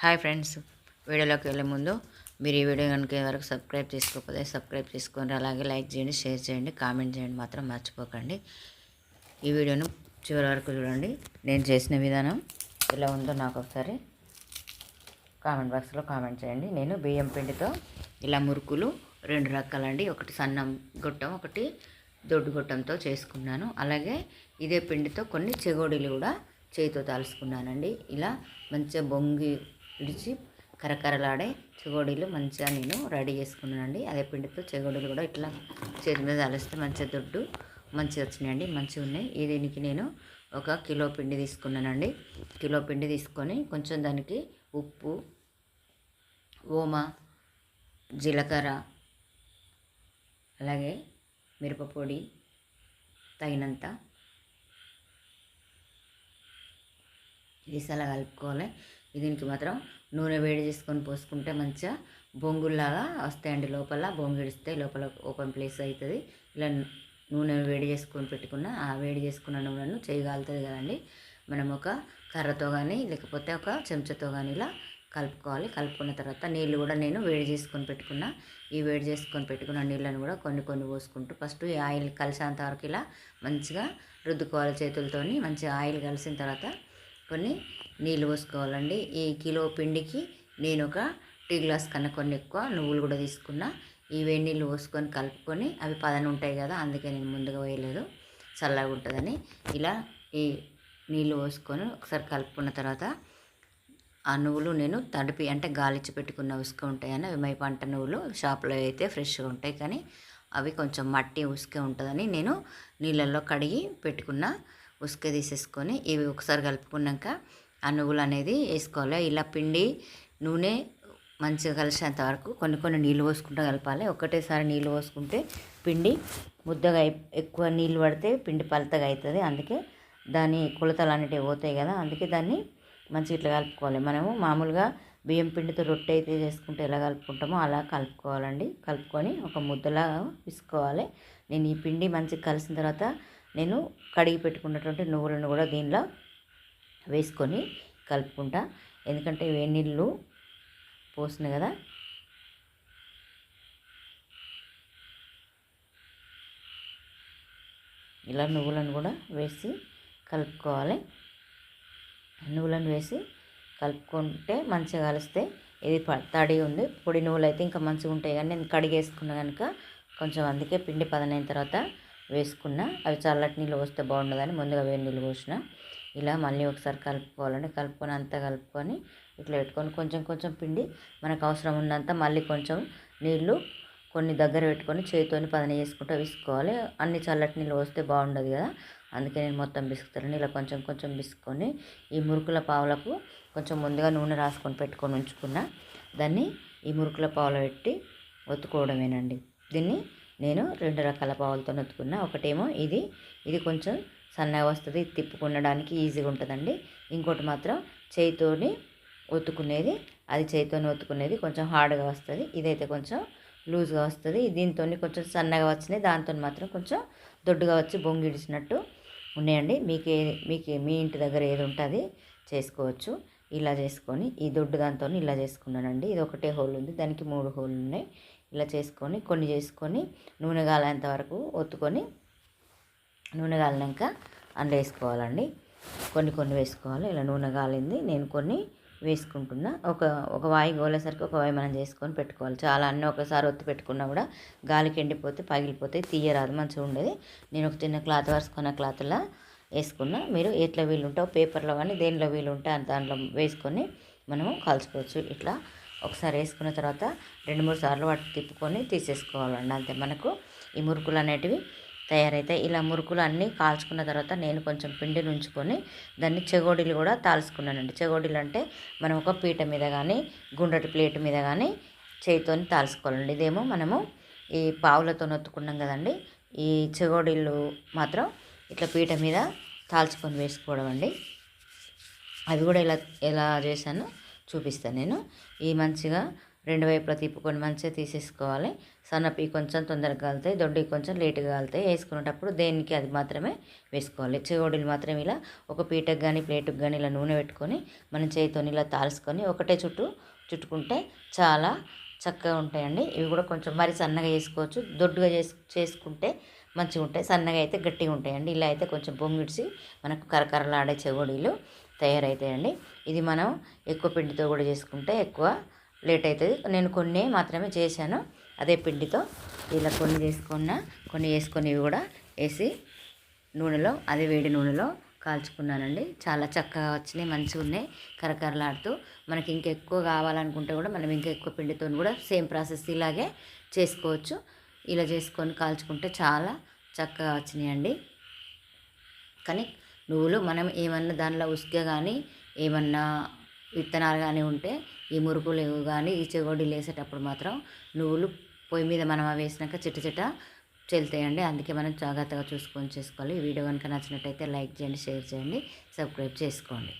Hi friends వీడియోలోకి వెళ్ళే ముందు మీరు ఈ వీడియో కనుక వరకు సబ్స్క్రైబ్ చేసుకోకపోతే సబ్స్క్రైబ్ చేసుకోండి అలాగే లైక్ చేయండి షేర్ చేయండి కామెంట్ చేయండి మాత్రం మర్చిపోకండి. ఈ వీడియోను చివరి వరకు చూడండి. నేను చేసిన విధానం ఎలా ఉందో నాకు ఒకసారి కామెంట్ బాక్స్లో కామెంట్ చేయండి. నేను బియ్యం పిండితో ఇలా మురుకులు రెండు రకాలండి. ఒకటి సన్నం గొట్టం ఒకటి దొడ్డు గొట్టంతో చేసుకున్నాను. అలాగే ఇదే పిండితో కొన్ని చెగోడీలు కూడా చేతితో తాల్చుకున్నానండి ఇలా మంచిగా బొంగి విడిచి కరకరలాడే చెగోడీలు మంచిగా నేను రెడీ చేసుకున్నానండి. అదే పిండితో చెగోడీలు కూడా ఇట్లా చేతి మీద అలిస్తే మంచిగా దొడ్డు మంచిగా వచ్చినాయండి మంచిగా ఉన్నాయి. ఈ దీనికి నేను ఒక కిలో పిండి తీసుకున్నానండి. కిలో పిండి తీసుకొని కొంచెం దానికి ఉప్పు ఓమ జీలకర్ర అలాగే మిరపపొడి తగినంత ఈసాలా కలుపుకోవాలి. దీనికి మాత్రం నూనె వేడి చేసుకొని పోసుకుంటే మంచిగా బొంగుల్లాగా వస్తాయండి లోపల. బొంగిడిస్తే లోపల ఓపెన్ ప్లేస్ అవుతుంది. ఇలా నూనె వేడి చేసుకొని పెట్టుకున్న ఆ వేడి చేసుకున్న నూనెను చేయగలుగుతుంది కదండి. మనం ఒక కర్రతో కానీ లేకపోతే ఒక చెంచాతో కానీ ఇలా కలుపుకోవాలి. కలుపుకున్న తర్వాత నీళ్ళు కూడా నేను వేడి చేసుకొని పెట్టుకున్న ఈ వేడి చేసుకొని పెట్టుకున్న నీళ్ళను కూడా కొన్ని కొన్ని పోసుకుంటూ ఫస్ట్ ఈ ఆయిల్ కలిసేంత వరకు ఇలా మంచిగా రుద్దుకోవాలి చేతులతోని. మంచిగా ఆయిల్ కలిసిన తర్వాత కొన్ని నీళ్ళు పోసుకోవాలండి. ఈ కిలో పిండికి నేను ఒక టీ గ్లాస్ కన్నా కొన్ని ఎక్కువ నువ్వులు కూడా తీసుకున్నా. ఈ వేడి నీళ్ళు పోసుకొని కలుపుకొని అవి పదని ఉంటాయి కదా అందుకే నేను ముందుగా వేయలేదు చల్లగా ఉంటుందని ఇలా ఈ నీళ్ళు పోసుకొని ఒకసారి కలుపుకున్న తర్వాత ఆ నువ్వులు నేను తడిపి అంటే గాలిచ్చి పెట్టుకున్న ఉసుక ఉంటాయని అవి మై పంట నువ్వులు షాప్లో అయితే ఫ్రెష్గా ఉంటాయి కానీ అవి కొంచెం మట్టి ఉసుక ఉంటుందని నేను నీళ్ళల్లో కడిగి పెట్టుకున్న ఉసుక తీసేసుకొని ఇవి ఒకసారి కలుపుకున్నాక ఆ నువ్వులు అనేది వేసుకోవాలి. ఇలా పిండి నూనె మంచిగా కలిసేంత వరకు కొన్ని కొన్ని నీళ్ళు పోసుకుంటూ కలపాలి. ఒకటేసారి నీళ్ళు పోసుకుంటే పిండి ముద్దగా ఎక్కువ నీళ్ళు పడితే పిండి పలతగా అవుతుంది అందుకే దాని కొలతలు అనేటివి పోతాయి కదా అందుకే దాన్ని మంచిగా ఇట్లా కలుపుకోవాలి. మనము మామూలుగా బియ్యం పిండితో రొట్టె అయితే చేసుకుంటే ఎలా కలుపుకుంటామో అలా కలుపుకోవాలండి. కలుపుకొని ఒక ముద్దలా విసుకోవాలి. నేను ఈ పిండి మంచిగా కలిసిన తర్వాత నేను కడిగి పెట్టుకున్నటువంటి నువ్వులను కూడా దీనిలో వేసుకొని కలుపుకుంటా. ఎందుకంటే వేడి నీళ్ళు పోసిన కదా. ఇలా నువ్వులను కూడా వేసి కలుపుకోవాలి. నువ్వులను వేసి కలుపుకుంటే మంచిగా కలిస్తే ఇది తడి ఉంది. పొడి నువ్వులు అయితే ఇంకా మంచిగా ఉంటాయి. కానీ నేను కడిగేసుకున్నా కనుక కొంచెం అందుకే పిండి పదనైన తర్వాత వేసుకున్న అవి చల్లటి నీళ్ళు పోస్తే బాగుండదని ముందుగా వేడి నీళ్ళు పోసిన. ఇలా మళ్ళీ ఒకసారి కలుపుకోవాలండి. కలుపుకొని అంతా కలుపుకొని ఇట్లా పెట్టుకొని కొంచెం కొంచెం పిండి మనకు అవసరం ఉన్నంత మళ్ళీ కొంచెం నీళ్ళు కొన్ని దగ్గర పెట్టుకొని చేతితోని పదన చేసుకుంటూ విసుకోవాలి అన్ని చల్లటి నీళ్ళు పోస్తే బాగుండదు కదా. అందుకే నేను మొత్తం బిసుకుతాను ఇలా కొంచెం కొంచెం బిసుకొని ఈ మురుకుల పావులకు కొంచెం ముందుగా నూనె రాసుకొని పెట్టుకొని ఉంచుకున్న. దాన్ని ఈ మురుకుల పావులు పెట్టి ఒత్తుకోవడమేనండి. దీన్ని నేను రెండు రకాల పావులతో నొత్తుకున్నా. ఒకటేమో ఇది ఇది కొంచెం సన్నగా వస్తుంది తిప్పుకునడానికి ఈజీగా ఉంటుందండి. ఇంకోటి మాత్రం చేయితోని ఒత్తుకునేది అది చేయితోని ఒత్తుకునేది కొంచెం హార్డ్గా వస్తుంది. ఇదైతే కొంచెం లూజ్గా వస్తుంది. దీంతో కొంచెం సన్నగా వచ్చినాయి. దాంతో మాత్రం కొంచెం దొడ్డుగా వచ్చి బొంగిడిచినట్టు ఉన్నాయండి. మీకు మీకు మీ ఇంటి దగ్గర ఏది ఉంటుంది చేసుకోవచ్చు. ఇలా చేసుకొని ఈ దొడ్డు దాంతో ఇలా చేసుకున్నానండి. ఇది ఒకటే హోల్ ఉంది. దానికి మూడు హోల్ ఉన్నాయి. ఇలా చేసుకొని కొన్ని చేసుకొని నూనె కాలేంత వరకు ఒత్తుకొని నూనె కాలినాక అందులో వేసుకోవాలండి. కొన్ని కొన్ని వేసుకోవాలి. ఇలా నూనె కాలింది నేను కొన్ని వేసుకుంటున్నా. ఒక ఒక వాయి గోలేసరికి ఒక వాయి మనం చేసుకొని పెట్టుకోవాలి. చాలా అన్నీ ఒకసారి ఒత్తి పెట్టుకున్నా కూడా గాలికి ఎండిపోతే పగిలిపోతే తీయరాదు. మంచిగా ఉండేది. నేను ఒక చిన్న క్లాత్ వరుసుకున్న క్లాత్లో వేసుకున్నా. మీరు ఎట్లా వీలుంటే పేపర్లో కానీ దేనిలో వీలు ఉంటే దాంట్లో వేసుకొని మనము కాల్చుకోవచ్చు. ఇట్లా ఒకసారి వేసుకున్న తర్వాత రెండు మూడు సార్లు వాటి తిప్పుకొని తీసేసుకోవాలండి అంతే. మనకు ఈ మురుకులు అనేటివి తయారైతాయి. ఇలా మురుకులు అన్నీ కాల్చుకున్న తర్వాత నేను కొంచెం పిండిని ఉంచుకొని దాన్ని చెగోడీలు కూడా తాల్చుకున్నానండి. చెగోడీలు అంటే మనం ఒక పీట మీద కానీ గుండ్రటి ప్లేట్ మీద కానీ చేయితోని తాల్చుకోవాలండి. ఇదేమో మనము ఈ పావులతో నొత్తుకున్నాం కదండి ఈ చెగోడీలు మాత్రం ఇట్లా పీట మీద తాల్చుకొని వేసుకోవడం అండి అవి కూడా ఎలా ఎలా చేశాను చూపిస్తాను నేను. ఈ మంచిగా రెండు వైపులా తిప్పుకొని మంచిగా తీసేసుకోవాలి. సన్నపి కొంచెం తొందరగా కాలుతాయి దొడ్డి కొంచెం లేటుగా కాలుతాయి. వేసుకునేటప్పుడు దేనికి అది మాత్రమే వేసుకోవాలి. చెగోడీలు మాత్రం ఇలా ఒక పీటకు కానీ ప్లేటుకు కానీ ఇలా నూనె పెట్టుకొని మనం చేతితో ఇలా తాల్చుకొని ఒకటే చుట్టూ చుట్టుకుంటే చాలా చక్కగా ఉంటాయండి. ఇవి కూడా కొంచెం మరి సన్నగా చేసుకోవచ్చు. దొడ్డుగా చేసుకుంటే మంచిగా ఉంటాయి సన్నగా అయితే గట్టిగా ఉంటాయండి ఇలా అయితే కొంచెం పొంగిడిచి మనకు కరకరలాడే చెగోడీలు తయారవుతాయండి ఇది మనం ఎక్కువ పిండితో కూడా చేసుకుంటే ఎక్కువ లేట్ అవుతుంది నేను కొన్ని మాత్రమే చేశాను. అదే పిండితో ఇలా కొన్ని చేసుకున్న కొన్ని వేసుకొని కూడా వేసి నూనెలో అదే వేడి నూనెలో కాల్చుకున్నానండి. చాలా చక్కగా వచ్చినాయి మంచిగా ఉన్నాయి కరకరలాడుతూ. మనకి ఇంకా ఎక్కువ కావాలనుకుంటే కూడా మనం ఇంకా ఎక్కువ పిండితో కూడా సేమ్ ప్రాసెస్ ఇలాగే చేసుకోవచ్చు. ఇలా చేసుకొని కాల్చుకుంటే చాలా చక్కగా వచ్చినాయండి. కానీ నువ్వులు మనం ఏమన్నా దానిలో ఉసుక కానీ ఏమన్నా విత్తనాలు కానీ ఉంటే ఈ మురుకులు కానీ ఈ చెగోడీలు వేసేటప్పుడు మాత్రం నువ్వులు పొయ్యి మీద మనం అవి వేసినాక చిట్ట చిట్ట చెల్తాయండి అందుకే మనం జాగ్రత్తగా చూసుకొని చేసుకోవాలి. ఈ వీడియో కనుక నచ్చినట్టయితే లైక్ చేయండి షేర్ చేయండి సబ్స్క్రైబ్ చేసుకోండి.